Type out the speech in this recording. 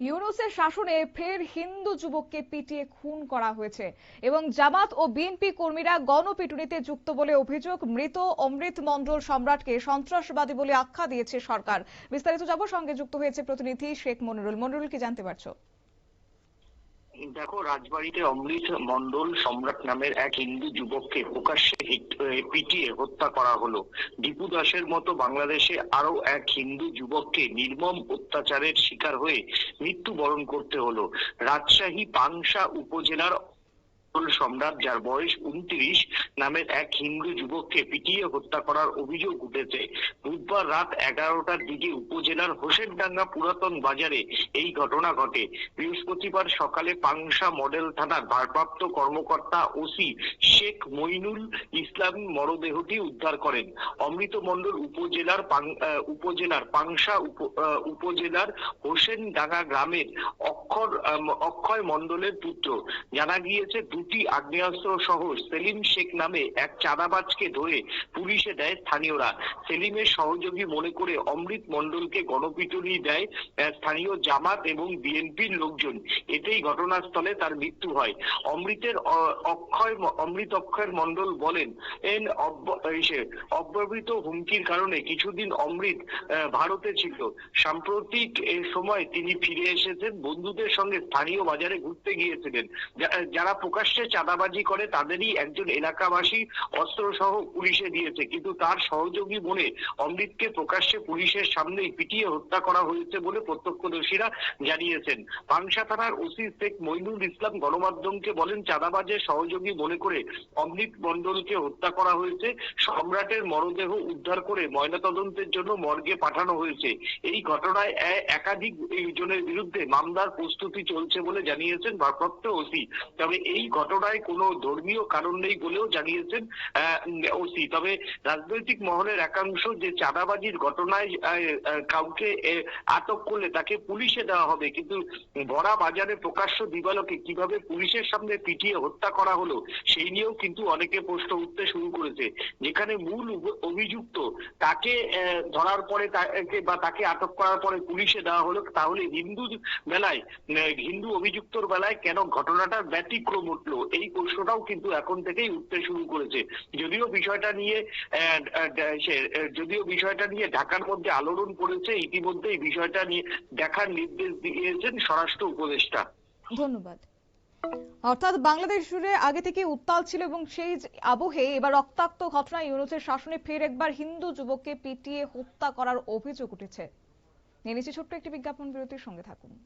ইউনুসের শাসনে ফের হিন্দু যুবককে পিটিয়ে খুন করা হয়েছে এবং জামাত ও বিএনপি কর্মীরা গণপিটুনিতে যুক্ত বলে অভিযোগ, মৃত অমৃত মন্ডল সম্রাটকে সন্ত্রাসবাদী বলে আখ্যা দিয়েছে সরকার। বিস্তারিত যাব, সঙ্গে যুক্ত হয়েছে প্রতিনিধি শেখ মনিরুল। মনিরুল, কি জানতে পারছ? দেখো, রাজবাড়িতে অমৃত মন্ডল সম্রাট নামের এক হিন্দু যুবককে প্রকাশ্যে পিটিয়ে হত্যা করা হলো। দীপু দাসের মতো বাংলাদেশে আরও এক হিন্দু যুবককে নির্মম অত্যাচারের শিকার হয়ে মৃত্যুবরণ করতে হলো। রাজশাহী পাংশা উপজেলার মণ্ডল সম্রাট, যার বয়স উনত্রিশ, নামের এক হিন্দু যুবককে পিটিয়ে হত্যা করার অভিযোগ উঠেছে। বুধবার রাত এগারোটার দিকে উপজেলার হোসেনডাঙ্গা পুরাতন বাজারে এই ঘটনা ঘটে। বৃহস্পতিবার সকালে পাংশা মডেল থানার ভারপ্রাপ্ত কর্মকর্তা ওসি শেখ মইনুল ইসলাম মরদেহটি উদ্ধার করেন। অমৃত মণ্ডল উপজেলার উপজেলার পাংশা উপজেলার হোসেনডাঙ্গা গ্রামের অক্ষর অক্ষয় মণ্ডলের পুত্র। জানা গিয়েছে দুটি আগ্নেয়াস্ত্র সহ সেলিম শেখ নামে এক চাঁদাবাজকে ধরে পুলিশে দেয় স্থানীয়রা। সেলিমের সহযোগী মনে করে অমৃত মণ্ডলকে গণপিটুনি দেয় স্থানীয় জামাত এবং বিএনপির লোকজন। এতেই ঘটনাস্থলে তার মৃত্যু হয়। অমৃতের অক্ষয় অমৃত অক্ষয় মণ্ডল বলেন, এন, অব্য- অব্যবহৃত হুমকির কারণে কিছুদিন অমৃত ভারতে ছিল। সাম্প্রতিক সময় তিনি ফিরে এসেছেন, বন্ধুদের সঙ্গে স্থানীয় বাজারে ঘুরতে গিয়েছিলেন যারা যারা প্রকাশ্যে চাঁদাবাজি করে তাদেরই একজন এলাকাবাসী অস্ত্র সহ পুলিশে দিয়েছে। কিন্তু তার সহযোগী বলে অমৃতকে প্রকাশ্যে পুলিশের সামনেই পিটিয়ে হত্যা করা হয়েছে বলে প্রত্যক্ষদর্শীরা জানিয়েছেন। পাংশা থানার ওসি শেখ মইনুল ইসলাম গণমাধ্যমকে বলেন, চাঁদাবাজের সহযোগী মনে করে অমৃত মণ্ডলকে হত্যা করা হয়েছে। সম্রাটের মরদেহ উদ্ধার করে ময়নাতদন্তের জন্য মর্গে পাঠানো হয়েছে। এই ঘটনায় একাধিক জনের বিরুদ্ধে মামলার প্রস্তুতি চলছে বলে জানিয়েছেন ভারপ্রাপ্ত ওসি। তবে এই ঘটনায় কোনো ধর্মীয় কারণ নেই বলেও জানিয়েছেন ওসি। তবে রাজনৈতিক মহলের একাংশ যে চাঁদাবাজির ঘটনায় কাউকে আটক করলে তাকে পুলিশে দেওয়া হবে। কিন্তু ভরা বাজারে প্রকাশ্য দিবালোকে কীভাবে পুলিশের সামনে পিটিয়ে হত্যা করা হলো, সেই নিয়েও কিন্তু অনেকে প্রশ্ন উঠতে শুরু করেছে। যেখানে মূল অভিযুক্ত তাকে ধরার পরে তাকে বা তাকে আটক করার পরে পুলিশে দেওয়া হলো, তাহলে হিন্দু বেলায় হিন্দু অভিযুক্তর বেলায় কেন ঘটনাটা ব্যতিক্রম উঠল এই প্রশ্নটাও কিন্তু এখন থেকেই উঠতে শুরু করেছে। যদিও বিষয়টা নিয়ে সে- আহ, যদিও বিষয়টা নিয়ে ঢাকার মধ্যে আলোড়ন পড়েছে ইতিমধ্যে এই বিষয়টা নিয়ে দেখার নির্দেশ দিয়েছেন স্বরাষ্ট্র উপদেষ্টা। ধন্যবাদ। অর্থাৎ বাংলাদেশ জুড়ে আগে থেকে উত্তাল ছিল এবং সেই আবহে এবার রক্তাক্ত ঘটনায় ইউনুসের শাসনে ফের একবার হিন্দু যুবককে পিটিয়ে হত্যা করার অভিযোগ উঠেছে। নিয়ে ছোট্ট একটি বিজ্ঞাপন বিরতির সঙ্গে থাকুন।